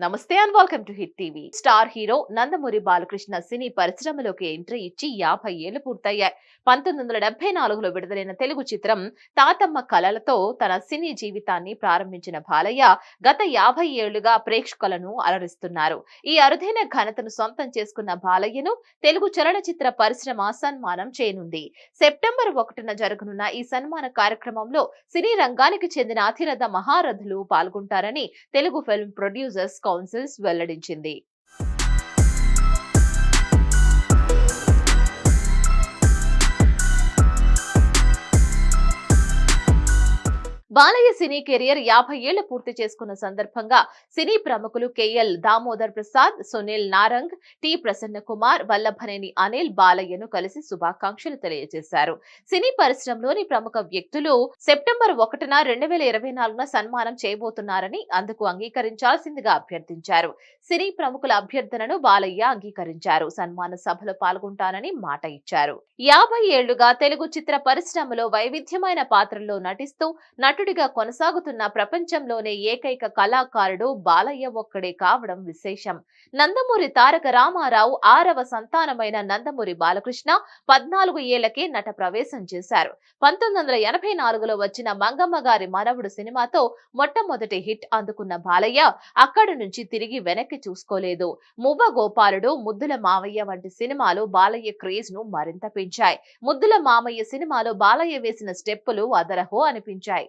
నమస్తే and welcome to Hit TV. Star hero Nandamuri Balakrishna సినీ పరిశ్రమలోకి entry ఇచ్చి యాభై ఏళ్ళు పూర్తయ్యాయి. పంతొమ్మిది వందల డెబ్బై నాలుగులో విడుదలైన తెలుగు చిత్రం తాతమ్మ కళలతో తన సినీ జీవితాన్ని ప్రారంభించిన బాలయ్య గత యాభై ఏళ్ళుగా ప్రేక్షకులను అలరిస్తున్నారు. ఈ అరుదైన ఘనతను సొంతం చేసుకున్న బాలయ్యను తెలుగు చలనచిత్ర పరిశ్రమ సన్మానం చేయనుంది. సెప్టెంబర్ ఒకటిన జరగనున్న ఈ సన్మాన కార్యక్రమంలో సినీ రంగానికి చెందిన అతిరథ మహారథులు పాల్గొంటారని తెలుగు ఫిల్మ్ ప్రొడ్యూసర్స్ కౌన్సిల్స్ వెల్లడించింది. బాలయ్య సినీ కెరియర్ యాభై ఏళ్ళు పూర్తి చేసుకున్న సందర్భంగా సినీ ప్రముఖులు కెఎల్ దామోదర్ ప్రసాద్ సునీల్ నారంగ్ టి ప్రసన్న కుమార్ వల్లభనేని అనిల్ బాలయ్యను కలిసి శుభాకాంక్షలు తెలియజేశారు. సినీ పరిశ్రమలోని ప్రముఖ వ్యక్తులు సెప్టెంబర్ ఒకటిన రెండు వేల ఇరవై నాలుగున సన్మానం చేయబోతున్నారని అందుకు అంగీకరించాల్సిందిగా అభ్యర్థించారు. సినీ ప్రముఖుల అభ్యర్థనను బాలయ్య అంగీకరించారు. సన్మాన సభలో పాల్గొంటానని మాట ఇచ్చారు. యాభై ఏళ్ళుగా తెలుగు చిత్ర పరిశ్రమలో వైవిధ్యమైన పాత్రల్లో నటిస్తూ నటు నటుడిగా కొనసాగుతున్న ప్రపంచంలోనే ఏకైక కళాకారుడు బాలయ్య ఒక్కడే కావడం విశేషం. నందమూరి తారక రామారావు ఆరవ సంతానమైన నందమూరి బాలకృష్ణ పద్నాలుగు ఏళ్ళకే నట ప్రవేశం చేశారు. పంతొమ్మిది వందల ఎనభై నాలుగులో వచ్చిన మంగమ్మ గారి మనవుడు సినిమాతో మొట్టమొదటి హిట్ అందుకున్న బాలయ్య అక్కడి నుంచి తిరిగి వెనక్కి చూసుకోలేదు. మువ్వ గోపాలుడు ముద్దుల మావయ్య వంటి సినిమాలు బాలయ్య క్రేజ్ను మరింత పెంచాయి. ముద్దుల మామయ్య సినిమాలో బాలయ్య వేసిన స్టెప్పులు అదరహో అనిపించాయి.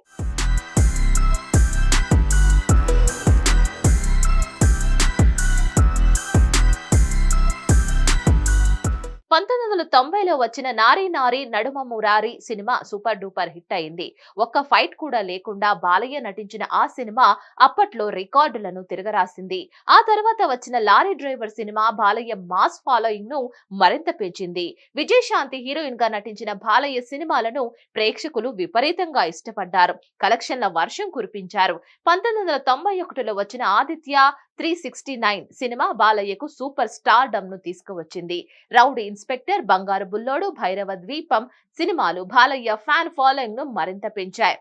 పంతొమ్మిది వందల తొంభైలో వచ్చిన Nari Nari Naduma Murari cinema super duper hit అయింది. ఒక్క ఫైట్ కూడా లేకుండా బాలయ్య నటించిన ఆ సినిమా అప్పట్లో రికార్డులను తిరగరాసింది. ఆ తర్వాత వచ్చిన lorry driver cinema Balayya mass ఫాలోయింగ్ను మరింత పెంచింది. విజయశాంతి హీరోయిన్గా నటించిన బాలయ్య సినిమాలను ప్రేక్షకులు విపరీతంగా ఇష్టపడ్డారు. కలెక్షన్ల వర్షం కురిపించారు. పంతొమ్మిది వందల తొంభై ఒకటిలో వచ్చిన Aditya three sixty nine cinema బాలయ్యకు super star డమ్ను తీసుకువచ్చింది. రౌడీ ఇన్స్పెక్టర్ బంగారు బుల్లోడు భైరవ ద్వీపం సినిమాలు బాలయ్య ఫ్యాన్ ఫాలోయింగ్ను మరింత పెంచాయి.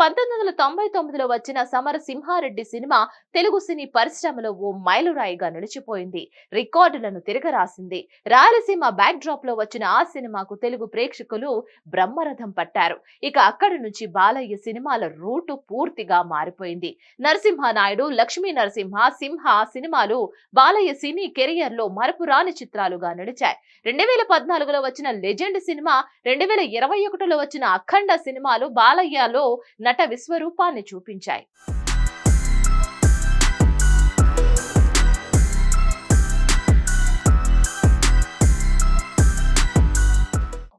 పంతొమ్మిది వందల తొంభై తొమ్మిదిలో వచ్చిన సమర సింహారెడ్డి సినిమా తెలుగు సినీ పరిశ్రమలో ఓ మైలురాయిగా నిలిచిపోయింది. రికార్డులను తిరగరాసింది. రాయలసీమ బ్యాక్ డ్రాప్లో వచ్చిన ఆ సినిమాకు తెలుగు ప్రేక్షకులు బ్రహ్మరథం పట్టారు. ఇక అక్కడి నుంచి బాలయ్య సినిమాల రూటు పూర్తిగా మారిపోయింది. నరసింహ నాయుడు లక్ష్మీ నరసింహ సింహ సినిమాలు బాలయ్య సినీ కెరియర్లో మరపురాని చిత్రాలుగా నిలిచాయి. రెండు వేల పద్నాలుగులో వచ్చిన లెజెండ్ సినిమా రెండు వేల ఇరవై ఒకటిలో వచ్చిన అఖండ సినిమాలు బాలయ్యలో నట విశ్వ స్వరూపాన్ని చూపించాయి.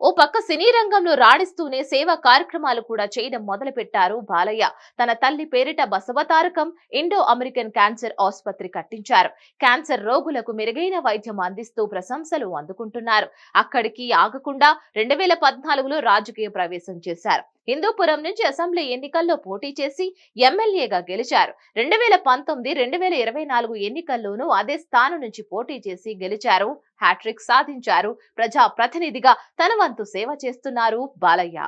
ఓ పక్క సినీ రంగంలో రాణిస్తూనే సేవా కార్యక్రమాలు కూడా చేయడం మొదలు పెట్టారు బాలయ్య. తన తల్లి పేరిట బసవతారకం ఇండో అమెరికన్ క్యాన్సర్ ఆసుపత్రి కట్టించారు. క్యాన్సర్ రోగులకు మెరుగైన వైద్యం అందిస్తూ ప్రశంసలు అందుకుంటున్నారు. అక్కడికి ఆగకుండా రెండు వేల పద్నాలుగులో రాజకీయ ప్రవేశం చేశారు. హిందూపురం నుంచి అసెంబ్లీ ఎన్నికల్లో పోటీ చేసి ఎమ్మెల్యేగా గెలిచారు. రెండు వేల పంతొమ్మిది రెండు వేల ఇరవై నాలుగు ఎన్నికల్లోనూ అదే స్థానం నుంచి పోటీ చేసి గెలిచారు. హ్యాట్రిక్ సాధించారు. ప్రజా ప్రతినిధిగా తన వంతు సేవ చేస్తున్నారు బాలయ్య.